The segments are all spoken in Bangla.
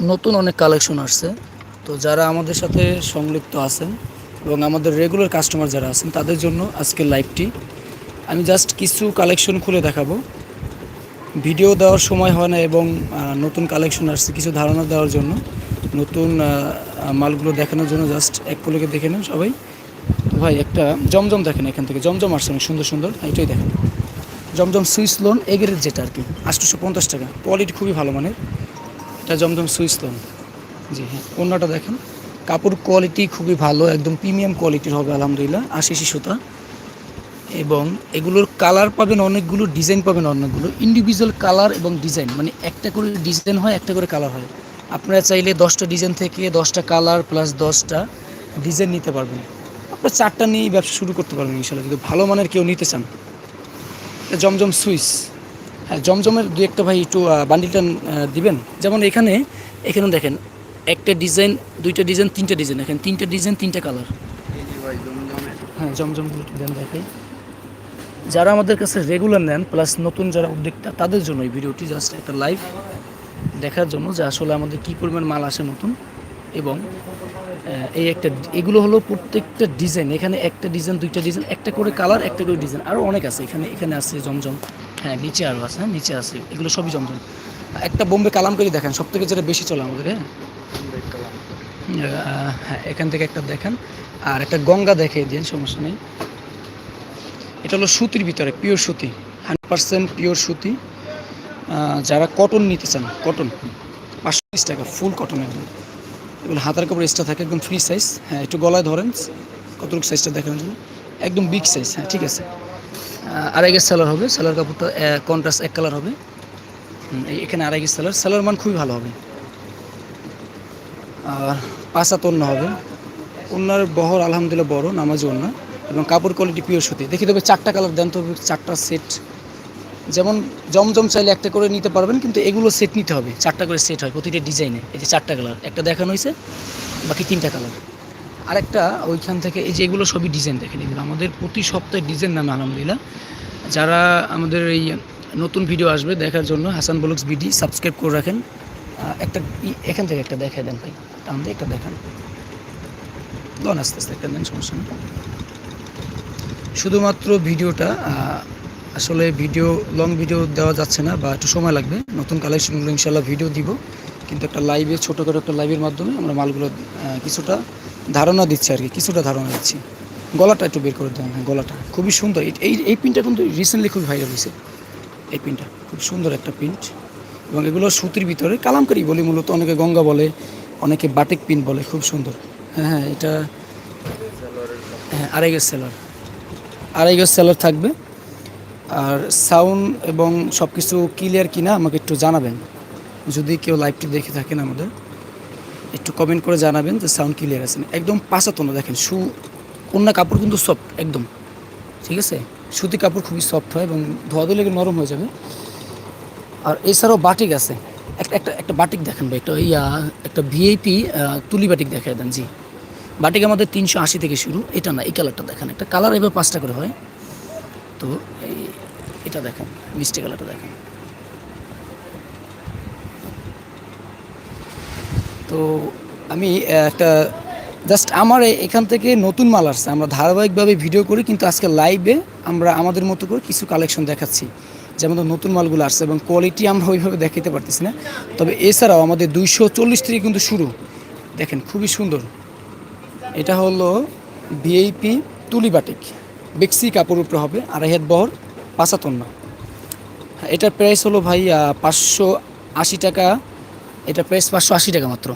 নতুন অনেক কালেকশন আসছে। তো যারা আমাদের সাথে সংযুক্ত আছেন এবং আমাদের রেগুলার কাস্টমার যারা আছেন, তাদের জন্য আজকের লাইভটি আমি জাস্ট কিছু কালেকশন খুলে দেখাবো। ভিডিও দেওয়ার সময় হয় না এবং নতুন কালেকশন আসছে, কিছু ধারণা দেওয়ার জন্য। নতুন মালগুলো দেখানোর জন্য জাস্ট এক পলকে দেখে নেন সবাই। ভাই, একটা জমজম দেখেন এখান থেকে। জমজম আসছে অনেক সুন্দর সুন্দর। এটাই দেখেন। জমজম সুইস লোন এগের যেটা আর কি, আটশোশো পঞ্চাশ টাকা। কোয়ালিটি খুবই ভালো মানের। এটা জমজম সুইস লোন জি হ্যাঁ। অন্যটা দেখেন। কাপড় কোয়ালিটি খুবই ভালো, একদম প্রিমিয়াম কোয়ালিটির হবে, আলহামদুলিল্লাহ আশি সুতা। এবং এগুলোর কালার পাবেন অনেকগুলো ডিজাইন পাবেন অনেকগুলো। ইন্ডিভিজুয়াল কালার এবং ডিজাইন মানে একটা করে ডিজাইন হয়, একটা করে কালার হয়। আপনারা চাইলে দশটা ডিজাইন থেকে দশটা কালার প্লাস দশটা ডিজাইন নিতে পারবেন। আপনার চারটা নিয়েই ব্যবসা শুরু করতে পারবেন ইনশাল্লাহ যদি ভালো মানের কেউ নিতে চান। জমজম সুইস হ্যাঁ জমজমের দু একটা ভাই একটু বান্ডিলটা দিবেন। যেমন এখানে এখানে দেখেন, একটা ডিজাইন দুইটা ডিজাইন তিনটা ডিজাইন দেখেন, তিনটা ডিজাইন তিনটা কালার হ্যাঁ জমজম দেখে। যারা আমাদের কাছে রেগুলার নেন প্লাস নতুন যারা উদ্যোক্তা, তাদের জন্য এই ভিডিওটি জাস্ট একটা লাইভ দেখার জন্য যে আসলে আমাদের কী পরিমাণ মাল আসে নতুন। এবং এই একটা এগুলো হলো প্রত্যেকটা ডিজাইন। এখানে একটা ডিজাইন দুইটা ডিজাইন একটা করে কালার একটা করে ডিজাইন। আরও অনেক আছে। এখানে এখানে আছে জমজম হ্যাঁ নিচে আরও আছে হ্যাঁ নিচে আছে। এগুলো সবই জমজম। একটা বোম্বে কালামকারি দেখেন সব থেকে যেটা বেশি চলে আমাদের হ্যাঁ? হ্যাঁ এখান থেকে একটা দেখেন। আর একটা গঙ্গা দেখিয়ে দিন সমস্যা নেই। এটা হলো সুতির ভিতরে পিওর সুতি হান্ড্রেড পার্সেন্ট পিওর সুতি। যারা কটন নিতে চান কটন পাঁচশো বিশ টাকা ফুল কটন একদম এগুলো হাতার কাপড় এক্সট্রা থাকে একদম ফ্রি সাইজ হ্যাঁ একটু গলায় ধরেন কতটুকু সাইজটা দেখেন জন্য? একদম বিগ সাইজ হ্যাঁ ঠিক আছে। আহ, আড়াই গেজ সেলার হবে সেলার কাপড়টা কন্ট্রাস্ট এক কালার হবে। এখানে আড়াই গেজ সেলার সেলার মান খুবই ভালো হবে। আর পাঁচা তন্ন হবে। ওনার বহর আলহামদুলিল্লাহ বড় নামাজি ওনা এবং কাপড় কোয়ালিটি পিওর সুতি। দেখি তবে চারটা কালার দেন তবে চারটা সেট যেমন জমজম চাইলে একটা করে নিতে পারবেন, কিন্তু এগুলো সেট নিতে হবে। চারটা করে সেট হয় প্রতিটা ডিজাইনে এই যে চারটা কালার একটা দেখানো হয়েছে, বাকি তিনটা কালার আরেকটা, ওইখান থেকে এই যে এগুলো সবই ডিজাইন দেখেন এগুলো আমাদের প্রতি সপ্তাহে ডিজাইন নামে আলহামদুলিল্লাহ। যারা আমাদের এই নতুন ভিডিও আসবে দেখার জন্য হাসান ব্লগস বিডি সাবস্ক্রাইব করে রাখেন। একটা এখান থেকে একটা দেখায় দেন ভাই। দিয়ে একটা দেখান। লন আস্তে আস্তে একটা দেন, সমস্যা শুধুমাত্র ভিডিওটা আসলে ভিডিও লং ভিডিও দেওয়া যাচ্ছে না বা একটু সময় লাগবে। নতুন কালেকশনগুলো ইনশাল্লাহ ভিডিও দিব। কিন্তু একটা লাইভে ছোটো করে একটা লাইভের মাধ্যমে আমরা মালগুলো কিছুটা ধারণা দিচ্ছি আর কি, কিছুটা ধারণা দিচ্ছি। গলাটা একটু বের করে দেন হ্যাঁ গলাটা। খুবই সুন্দর। এই- এই পিনটা কিন্তু রিসেন্টলি খুব ভাইরাল হয়েছে। এই পিনটা খুব সুন্দর একটা প্রিন্ট এবং এগুলো সুতির ভিতরে, কালামকারি বলি মূলত, অনেকে গঙ্গা বলে, অনেকে বাটিক পিন বলে, খুব সুন্দর। হ্যাঁ হ্যাঁ এটা হ্যাঁ আড়াই গেজ সেলার আড়াই গেজ সেলার থাকবে। আর সাউন্ড এবং সব কিছু ক্লিয়ার কিনা আমাকে একটু জানাবেন। যদি কেউ লাইভটি দেখে থাকেন আমাদের, একটু কমেন্ট করে জানাবেন যে সাউন্ড ক্লিয়ার আছে না। একদম পাঁচাতন দেখেন শু, কন্যা কাপড় কিন্তু সফট একদম। ঠিক আছে? সুতি কাপড় খুবই সফট হয় এবং ধোয়া দিলে নরম হয়ে যাবে। আর এছাড়াও বাটিক আছে। একটা একটা একটা বাটিক দেখেন ভাই, একটা ইয়া, একটা ভিআইপি তুলি বাটিক দেখায় দেন, জি। বাটিক আমাদের তিনশো আশি থেকে শুরু। এটা না, এই কালারটা দেখেন, একটা কালার এবার পাঁচটা করে হয়। তো এটা দেখেন, মিষ্টি কালারটা দেখেন। তো আমি একটা জাস্ট আমার এখান থেকে নতুন মাল আসছে। আমরা ধারাবাহিকভাবে ভিডিও করি, কিন্তু আজকে লাইভে আমরা আমাদের মতো করে কিছু কালেকশন দেখাচ্ছি। যেমন নতুন মালগুলো আসছে এবং কোয়ালিটি আমরা ওইভাবে দেখাতে পারতেছি না। তবে এছাড়াও আমাদের দুইশো চল্লিশ থেকে কিন্তু শুরু। দেখেন, খুবই সুন্দর। এটা হলো ভিআইপি তুলি বাটিক। বেক্সি কাপড় উপরে হবে, আড়াই হাত বহর। পাঁচাতন না। এটার প্রাইস হলো ভাই পাঁচশো আশি টাকা এটা প্রাইস পাঁচশো আশি টাকা মাত্র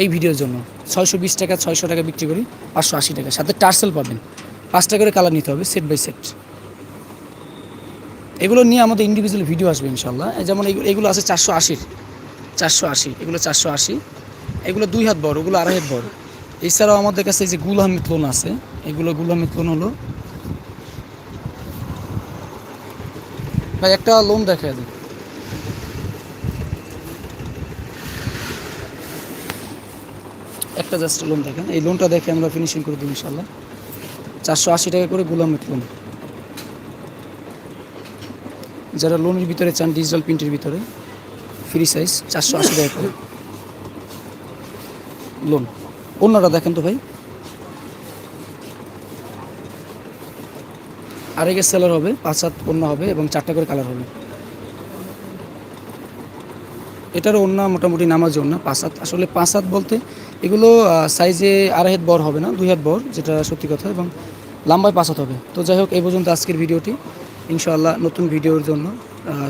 এই ভিডিওর জন্য। ছয়শো বিশ টাকা, ছয়শো টাকা বিক্রি করি, পাঁচশো আশি টাকা। সাথে টার্সেল পাবেন। পাঁচটা করে কালার নিতে হবে সেট বাই সেট এগুলো নিয়ে আমাদের ইন্ডিভিজুয়াল ভিডিও আসবে ইনশাল্লাহ যেমন এগুলো আছে চারশো আশির। চারশো আশি, এগুলো চারশো আশি। এগুলো দুই হাত বড় ওগুলো আড়াই হাত বড়। এছাড়াও আমাদের কাছে যে গুল আহমেদ লোন আছে, এগুলো গুল আহমেদ লোন হলো ভাই, একটা লোন দেখা দিন। একটা জাস্ট লোন দেখেন। এই লোনটা দেখে আমরা ফিনিশিং করে দিই ইনশাল্লাহ চারশো আশি টাকা করে গুলাম লোন যারা লোনের ভিতরে চান ডিজিটাল প্রিন্টের ভিতরে ফ্রি সাইজ চারশো আশি টাকা করে। লোন অন্যটা দেখেন তো ভাই। আরেকের সেলার হবে, পাঁচ সাত পণ্য হবে এবং চারটা করে কালার হবে। এটার অন্য মোটামুটি নামাজ অন্য পাঁচ হাত আসলে পাঁচ হাত বলতে এগুলো সাইজে আড়াই হাত বর হবে না, দুই হাত বর যেটা সত্যি কথা এবং লম্বায় পাঁচ হাত হবে। তো যাই হোক, এই পর্যন্ত আজকের ভিডিওটি। ইনশাআল্লাহ নতুন ভিডিওর জন্য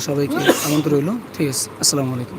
সবাইকে আমন্ত্রণ রইল। ঠিক আছে, আসসালামু আলাইকুম।